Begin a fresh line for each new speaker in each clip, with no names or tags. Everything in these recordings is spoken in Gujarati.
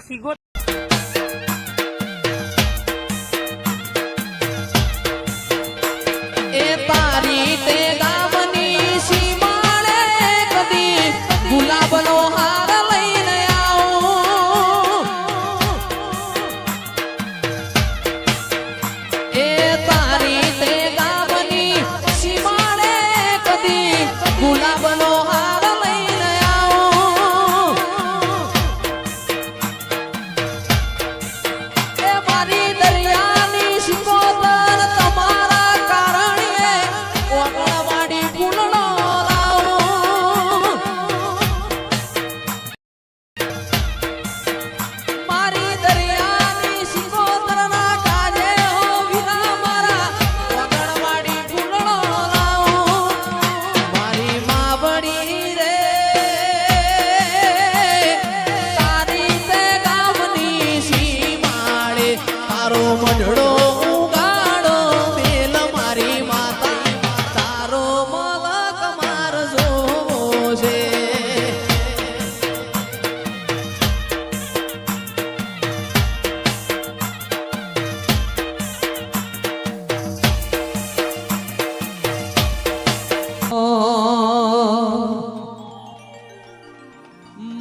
આ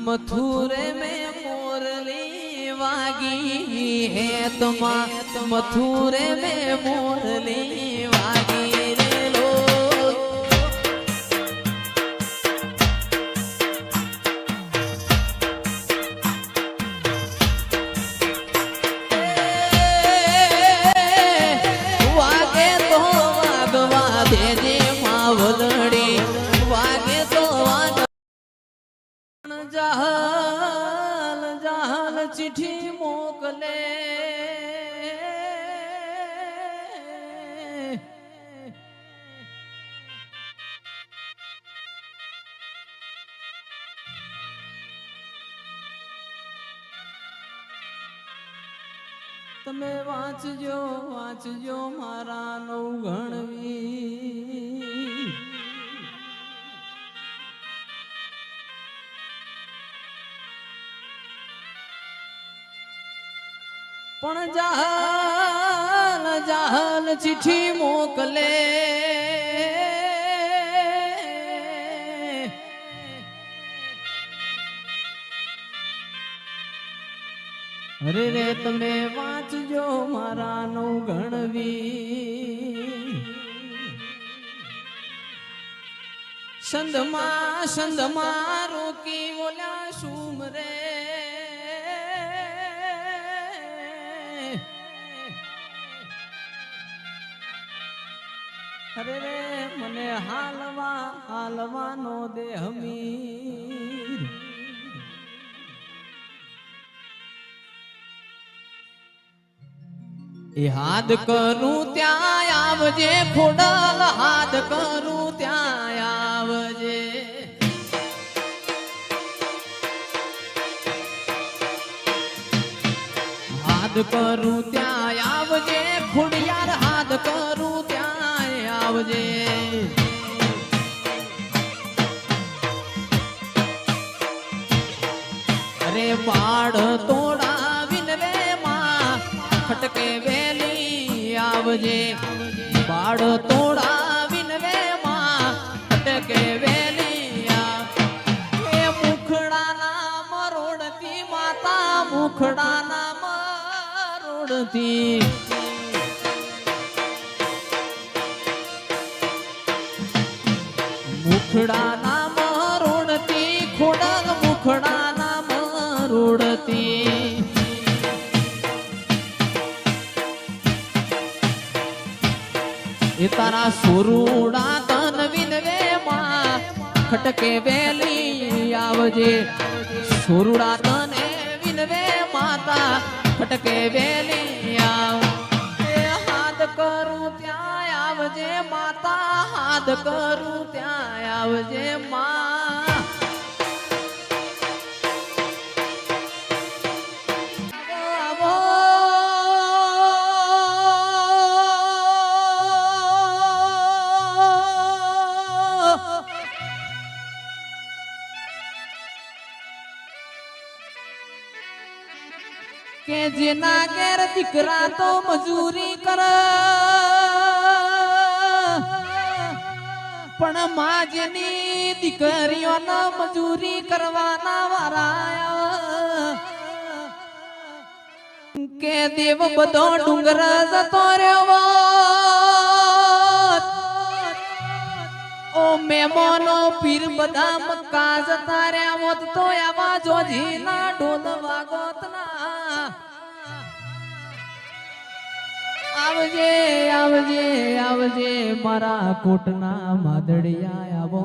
મથુરે મેં મોરલી વાગી હે તમા. મથુરે મેં મોરલી જહાલ જહાલ ચિઠ્ઠી મોકલે તમે વાંચજો વાંચજો મારા નવ ગણવી પણ જાહલ જાલ ચિઠ્ઠી મોકલે. અરે રે, તમે વાંચજો મારા નું ગણવી. સંધમાં છંદ રોકી અરે રે, મને હાલવા, હાલવાનો દેહ મીર. હાથ કરું ત્યાં આવજે, ખોડલ હાથ કરું ત્યાં આવજે. હાથ કરું ત્યાં આવજે, ખોડિયાર હાથ કરું ત્યાં આવજે. અરે પાડ તોડાવીને રે માં વેલી આવજે. પાડ તોડાવીને રે માં ખટકે એ મુખડાના મરોડતી માતા મુખડાના મરોડતી મુખડાના મરોડતી ખોડલ મુખડાના મરોડતી એ તારા સુરુડા તન વિનવે માં ખટકે વેલી આવજે. સુરુડા તને વિનવે માતા, ખટકે વેલી આવજે માતા હાથ કરું ત્યાં આવજે માં. કે જેના ઘેર દીકરા તો મજૂરી કર પણ માજની જેની મજૂરી કરવાના વારા કે દેવ બધો ડુંગર જતો રહ્યો. ઓ મેમોનો પીર બધા મક્કા જતા રહ્યા હોત તો આવા જોજીના ઢોલ વાગોત આવજે આવજે આવજે મારા કોટના માદડિયા આવો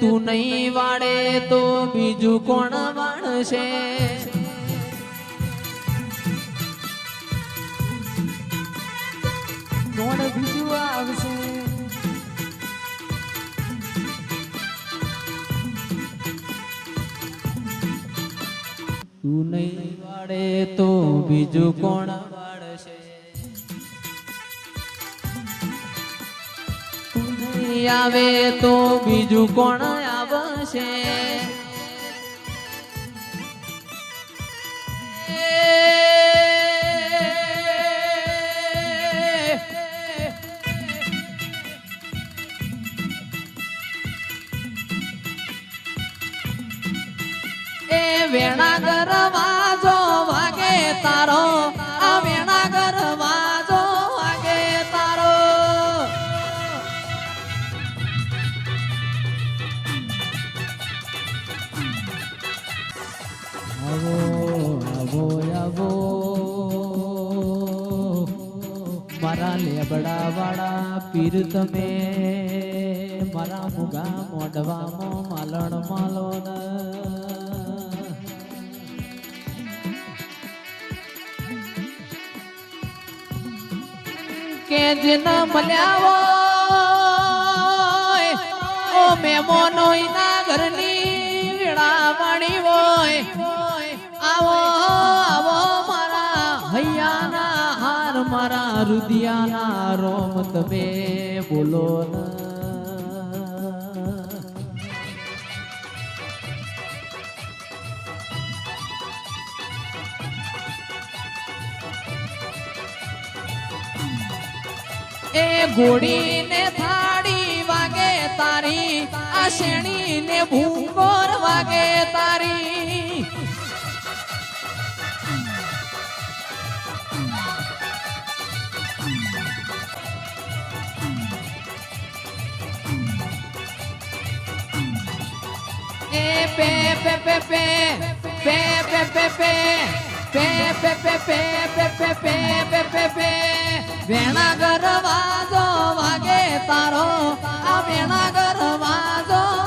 તું નહીં વાળે તો બીજું કોણ વાળશે કોણ બીજું આવશે. તું નહીં વાળે તો બીજું કોણ આવે તો બીજું કોણ આવશે? લેબડા વાળા પીર તમે. મારા મુગા મોઢવામાં માલણ માલો કે જેના મળ્યા ઓ ઓ મેમોનો ઈના ઘરની વેળા વાણી હોય. આવો રુદિયાના રોમ તમે બોલો એ ઘોડી ને થાળી વાગે તારી, આ શેણી ને ભૂંગોર વાગે તારી. pe pe pe pe pe pe pe pe pe pe pe pe pe pe pe pe pe pe વેણા ગરવાજો વાગે તારો આ વેણા ગરવાજો